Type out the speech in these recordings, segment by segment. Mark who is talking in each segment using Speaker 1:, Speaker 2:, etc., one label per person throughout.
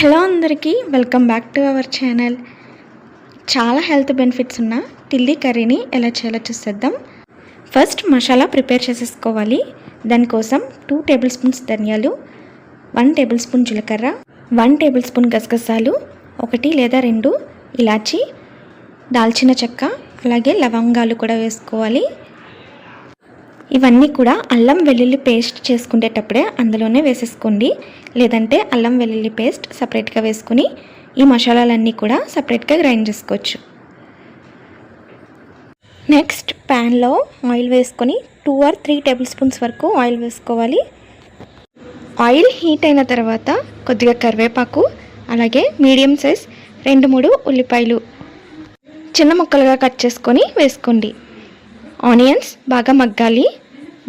Speaker 1: Hello అందరికీ welcome back to our channel. చాలా health benefits ఉన్న టిల్లీ కర్రీని ఎలా చేయాలో చూసేద్దాం. ఫస్ట్ మసాలా ప్రిపేర్ చేసేసుకోవాలి. దానికోసం టూ టేబుల్ స్పూన్స్ ధనియాలు వన్ టేబుల్ స్పూన్ జీలకర్ర వన్ టేబుల్ స్పూన్ గసగసాలు ఒకటి లేదా రెండు ఇలాచి దాల్చిన చెక్క అలాగే లవంగాలు కూడా వేసుకోవాలి. ఇవన్నీ కూడా అల్లం వెల్లుల్లి పేస్ట్ చేసుకునేటప్పుడే అందులోనే వేసేసుకోండి. లేదంటే అల్లం వెల్లుల్లి పేస్ట్ సపరేట్గా వేసుకుని ఈ మసాలాలన్నీ కూడా సపరేట్గా గ్రైండ్ చేసుకోవచ్చు. నెక్స్ట్ ప్యాన్లో ఆయిల్ వేసుకొని two or three table spoons వరకు ఆయిల్ వేసుకోవాలి. ఆయిల్ హీట్ అయిన తర్వాత కొద్దిగా కరివేపాకు అలాగే మీడియం సైజ్ రెండు మూడు ఉల్లిపాయలు చిన్న ముక్కలుగా కట్ చేసుకొని వేసుకోండి. ఆనియన్స్ బాగా మగ్గాలి.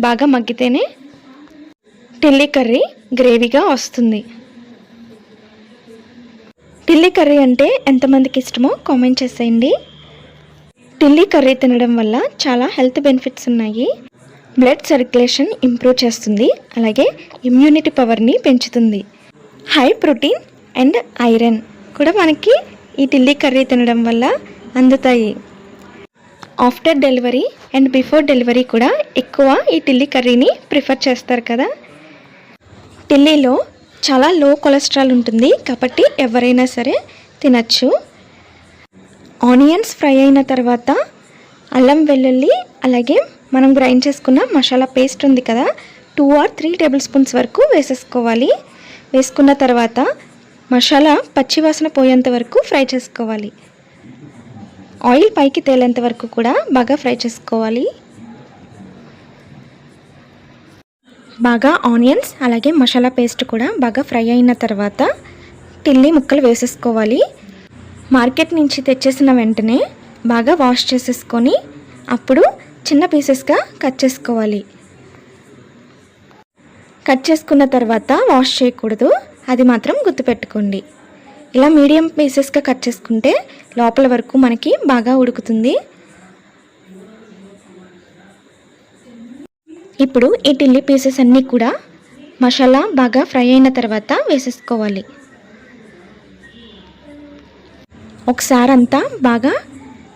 Speaker 1: బాగా మగ్గితేనే టిల్లీ కర్రీ గ్రేవీగా వస్తుంది. టిల్లీ కర్రీ అంటే ఎంతమందికి ఇష్టమో కామెంట్ చేసేయండి. టిల్లీ కర్రీ తినడం వల్ల చాలా హెల్త్ బెనిఫిట్స్ ఉన్నాయి. బ్లడ్ సర్క్యులేషన్ ఇంప్రూవ్ చేస్తుంది. అలాగే ఇమ్యూనిటీ పవర్ని పెంచుతుంది. హై ప్రోటీన్ అండ్ ఐరన్ కూడా మనకి ఈ టిల్లీ కర్రీ తినడం వల్ల అందుతాయి. After delivery and before delivery కూడా ఎక్కువ ఈ టిల్లీ కర్రీని ప్రిఫర్ చేస్తారు కదా. టిల్లీలో చాలా లో కొలెస్ట్రాల్ ఉంటుంది కాబట్టి ఎవరైనా సరే తినచ్చు. ఆనియన్స్ ఫ్రై అయిన తర్వాత అల్లం వెల్లుల్లి అలాగే మనం గ్రైండ్ చేసుకున్న మసాలా పేస్ట్ ఉంది కదా two or three table spoons వరకు వేసేసుకోవాలి. వేసుకున్న తర్వాత మసాలా పచ్చివాసన పోయేంత వరకు ఫ్రై చేసుకోవాలి. ఆయిల్ పైకి తేలేంత వరకు కూడా బాగా ఫ్రై చేసుకోవాలి. బాగా ఆనియన్స్ అలాగే మసాలా పేస్ట్ కూడా బాగా ఫ్రై అయిన తర్వాత టిల్లీ ముక్కలు వేసేసుకోవాలి. మార్కెట్ నుంచి తెచ్చేసిన వెంటనే బాగా వాష్ చేసేసుకొని అప్పుడు చిన్న పీసెస్గా కట్ చేసుకోవాలి. కట్ చేసుకున్న తర్వాత వాష్ చేయకూడదు. అది మాత్రం గుర్తుపెట్టుకోండి. ఇలా మీడియం పీసెస్గా కట్ చేసుకుంటే లోపల వరకు మనకి బాగా ఉడుకుతుంది. ఇప్పుడు ఈ టిల్లీ పీసెస్ అన్నీ కూడా మసాలా బాగా ఫ్రై అయిన తర్వాత వేసేసుకోవాలి. ఒకసారి అంతా బాగా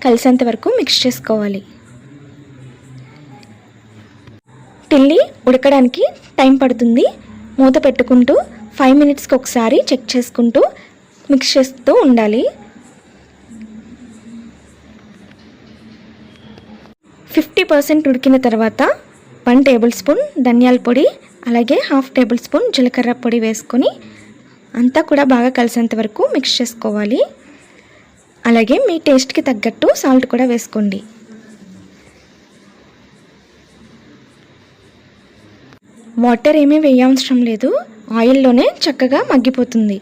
Speaker 1: కలిసేంత వరకు మిక్స్ చేసుకోవాలి. టిల్లీ ఉడకడానికి టైం పడుతుంది. మూత పెట్టుకుంటూ ఫైవ్ మినిట్స్కి ఒకసారి చెక్ చేసుకుంటూ మిక్స్ చేస్తూ ఉండాలి. ఫిఫ్టీ పర్సెంట్ ఉడికిన తర్వాత వన్ టేబుల్ స్పూన్ ధనియాల పొడి అలాగే హాఫ్ టేబుల్ స్పూన్ జీలకర్ర పొడి వేసుకొని అంతా కూడా బాగా కలిసేంత వరకు మిక్స్ చేసుకోవాలి. అలాగే మీ టేస్ట్కి తగ్గట్టు సాల్ట్ కూడా వేసుకోండి. వాటర్ ఏమీ వేయవసరం లేదు. ఆయిల్లోనే చక్కగా మగ్గిపోతుంది.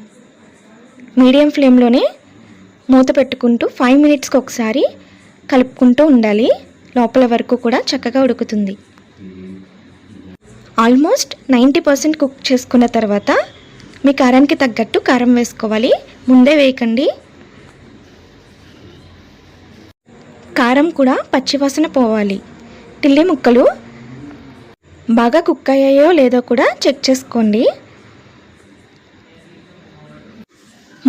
Speaker 1: మీడియం ఫ్లేమ్లోనే మూత పెట్టుకుంటూ ఫైవ్ మినిట్స్కి ఒకసారి కలుపుకుంటూ ఉండాలి. లోపల వరకు కూడా చక్కగా ఉడుకుతుంది. ఆల్మోస్ట్ నైంటీ పర్సెంట్ కుక్ చేసుకున్న తర్వాత మీ కారానికి తగ్గట్టు కారం వేసుకోవాలి. ముందే వేయకండి. కారం కూడా పచ్చివాసన పోవాలి. తిల్లి ముక్కలు బాగా కుక్ అయ్యాయో లేదో కూడా చెక్ చేసుకోండి.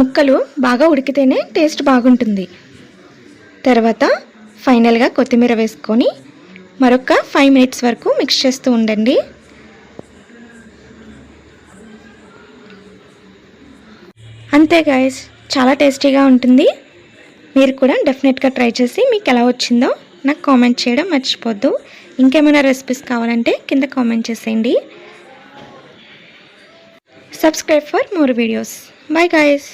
Speaker 1: ముక్కలు బాగా ఉడికితేనే టేస్ట్ బాగుంటుంది. తర్వాత ఫైనల్గా కొత్తిమీర వేసుకొని మరొక ఫైవ్ మినిట్స్ వరకు మిక్స్ చేస్తూ ఉండండి. అంతే గాయస్ చాలా టేస్టీగా ఉంటుంది. మీరు కూడా డెఫినెట్గా ట్రై చేసి మీకు ఎలా వచ్చిందో నాకు కామెంట్ చేయడం మర్చిపోద్దు. ఇంకేమైనా రెసిపీస్ కావాలంటే కింద కామెంట్ చేసేయండి. Subscribe for more videos bye guys